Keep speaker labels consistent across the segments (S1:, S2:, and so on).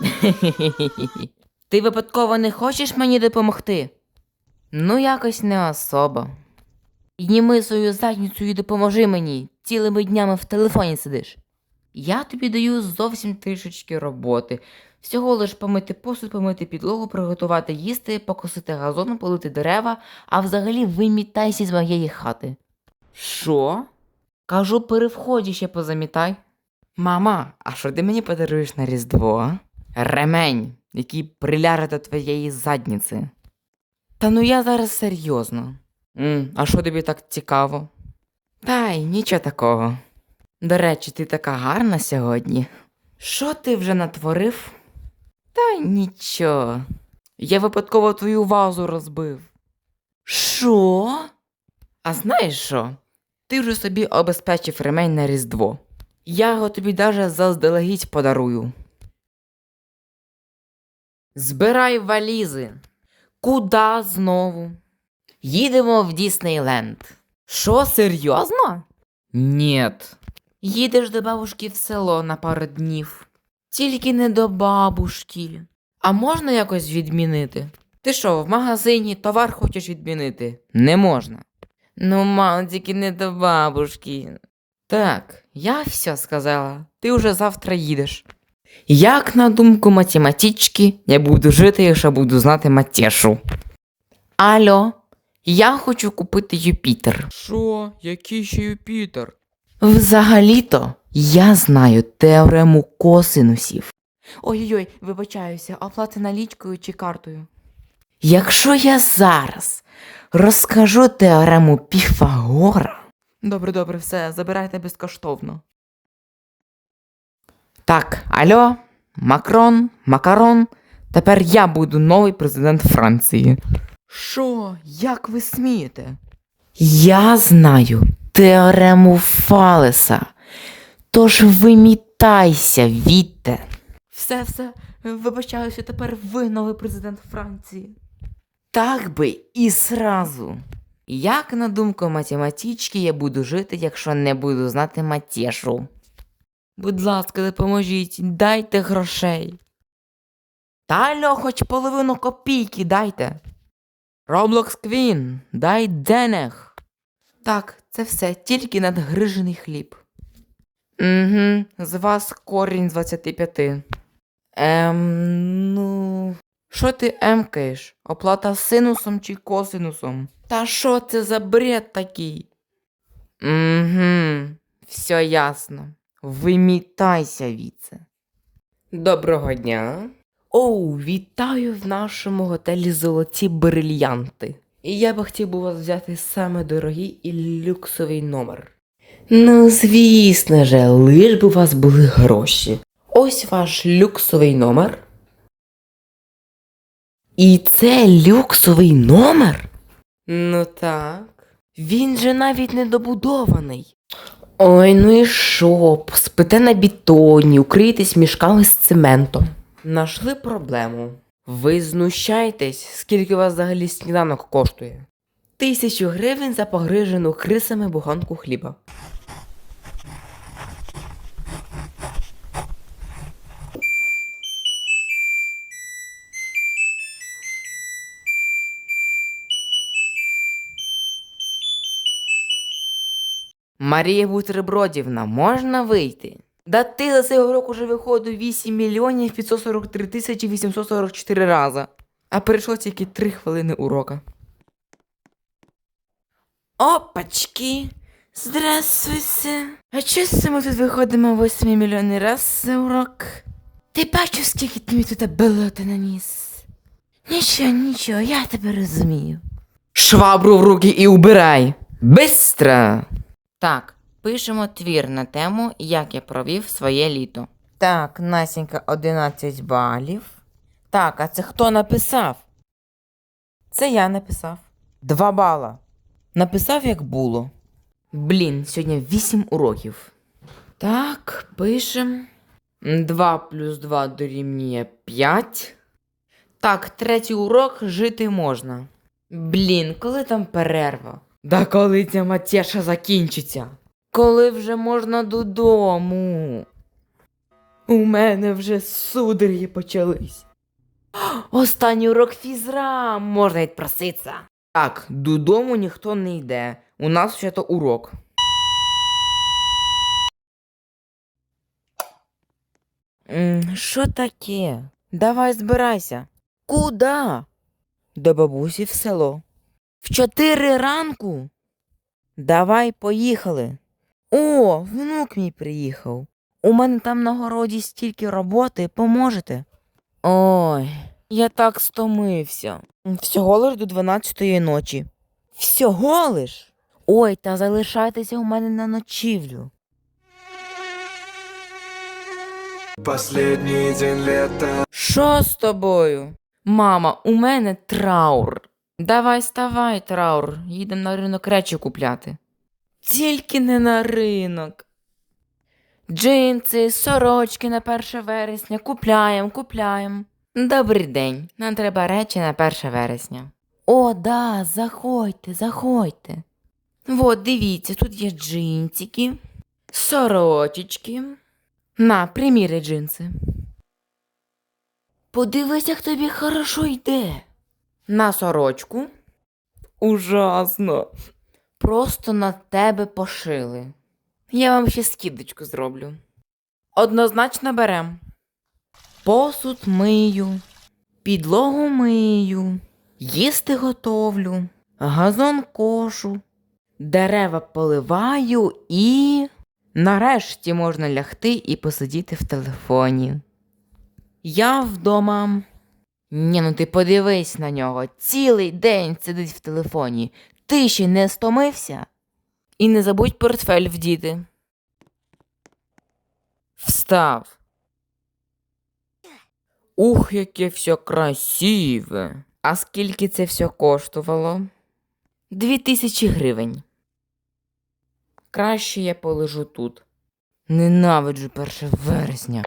S1: Ти випадково не хочеш мені допомогти? Ну, якось не особо. Підніми свою задницю і допоможи мені. Цілими днями в телефоні сидиш. Я тобі даю зовсім трішечки роботи. Всього лиш помити посуд, помити підлогу, приготувати їсти, покосити газон, полити дерева, а взагалі вимітайся з моєї хати. Що? Кажу, при вході ще позамітай. Мама, а що ти мені подаруєш на Різдво? Ремень, який приляже до твоєї задніці. Та ну я зараз серйозно. М, а що тобі так цікаво? Та й нічого такого. До речі, ти така гарна сьогодні. Що ти вже натворив? Та нічого. Я випадково твою вазу розбив. Що? А знаєш що? Ти вже собі обезпечив ремень на Різдво. Я його тобі даже заздалегідь подарую. Збирай валізи. Куда знову? Їдемо в Діснейленд. Що, серйозно? Нєт. Їдеш до бабушки в село на пару днів. Тільки не до бабушки. А можна якось відмінити? Ти що, в магазині товар хочеш відмінити? Не можна. Ну, мало, тільки не до бабушки. Так, я все сказала. Ти вже завтра їдеш. Як на думку математички, я буду жити, якщо буду знати матешу. Алло, я хочу купити Юпітер.
S2: Що? Який ще Юпітер?
S1: Взагалі-то я знаю теорему косинусів. Ой-ой, вибачаюся, оплата налічкою чи картою. Якщо я зараз розкажу теорему Піфагора. Добре, добре, все, забирайте безкоштовно. Так, алло, Макрон, Макарон. Тепер я буду новий президент Франції. Що? Як ви смієте? Я знаю теорему Фалеса. Тож вимітайся, Вітте. Все, все, вибачаюся, тепер ви новий президент Франції. Так би і сразу. Як на думку математички, я буду жити, якщо не буду знати матешу? Будь ласка, допоможіть, дайте грошей. Та алло, хоч половину копійки дайте. Роблокс Квін, дай денег. Так, це все, тільки надгрижений хліб. Угу, з вас корінь з 25. Ем, ну. Що ти емкаєш? Оплата синусом чи косинусом? Та що це за бред такий? Угу, все ясно. Вимітайся, віце. Доброго дня. Оу, вітаю в нашому готелі Золоті брильянти. І я би хотів би вас взяти саме дорогий і люксовий номер. Ну, звісно же, лиш би у вас були гроші. Ось ваш люксовий номер. І це люксовий номер? Ну так. Він же навіть не добудований. Ой, ну і що? Спите на бітоні, укрийтесь мішками з цементом. Нашли проблему. Ви знущаєтесь, скільки у вас взагалі сніданок коштує? Тисячу гривень за погрижену крисами буханку хліба. Марія Бутербродівна, можна вийти? Да ти за цей урок уже виходив 8 мільйонів 543 тисячі 844 рази. А перейшло тільки 3 хвилини урока. Опачки! Здравствуйте! А чого ми тут виходимо 8 мільйонів раз за урок? Ти бачив, скільки тобі тут болота наніс? Нічого, нічого, я тебе розумію. Швабру в руки і убирай! Бистро! Так, пишемо твір на тему, як я провів своє літо. Так, Насінька 11 балів. Так, а це хто написав? Це я написав. Два бала. Написав, як було. Блін, сьогодні 8 уроків. Так, пишем. 2 плюс 2 дорівнює 5. Так, третій урок жити можна. Блін, коли там перерва? Да коли ця матеша закінчиться? Коли вже можна додому? У мене вже судороги почались. Останній урок фізра, можна й проситься. Так, додому ніхто не йде. У нас ще то урок. Що таке? Давай збирайся. Куда? До бабусі в село. В чотири ранку. Давай поїхали. О, внук мій приїхав. У мене там на городі стільки роботи, поможете? Ой, я так стомився. Всього лиш до 12 ночі. Всього лиш? Ой, та залишайтеся у мене на ночівлю.
S3: Последний день лета
S1: Що з тобою? Мама, у мене траур. Давай ставай, траур, їдемо на ринок речі купляти. Тільки не на ринок. Джинси, сорочки на 1 вересня. Купляєм, купляєм. Добрий день. Нам треба речі на 1 вересня. О, да, заходьте, заходьте. Вот, дивіться, тут є джинсики, сорочечки. На, приміри джинси. Подивись, як тобі хорошо йде. На сорочку. Ужасно. Просто на тебе пошили. Я вам ще скидочку зроблю. Однозначно берем. Посуд мию, підлогу мию, їсти готовлю, газон кошу, дерева поливаю і. Нарешті можна лягти і посидіти в телефоні. Я вдома. Ні, ну ти подивись на нього. Цілий день сидить в телефоні. Ти ще не стомився? І не забудь портфель вдіти. Встав. Ух, яке все красиве. А скільки це все коштувало? Дві тисячі гривень. Краще я полежу тут. Ненавиджу 1 вересня.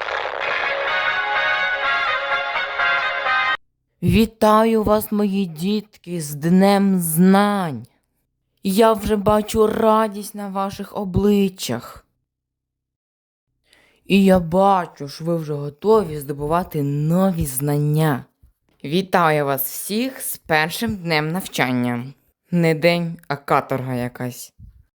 S1: Вітаю вас, мої дітки, з Днем Знань. Я вже бачу радість на ваших обличчях. І я бачу, що ви вже готові здобувати нові знання. Вітаю вас всіх з першим днем навчання. Не день, а каторга якась.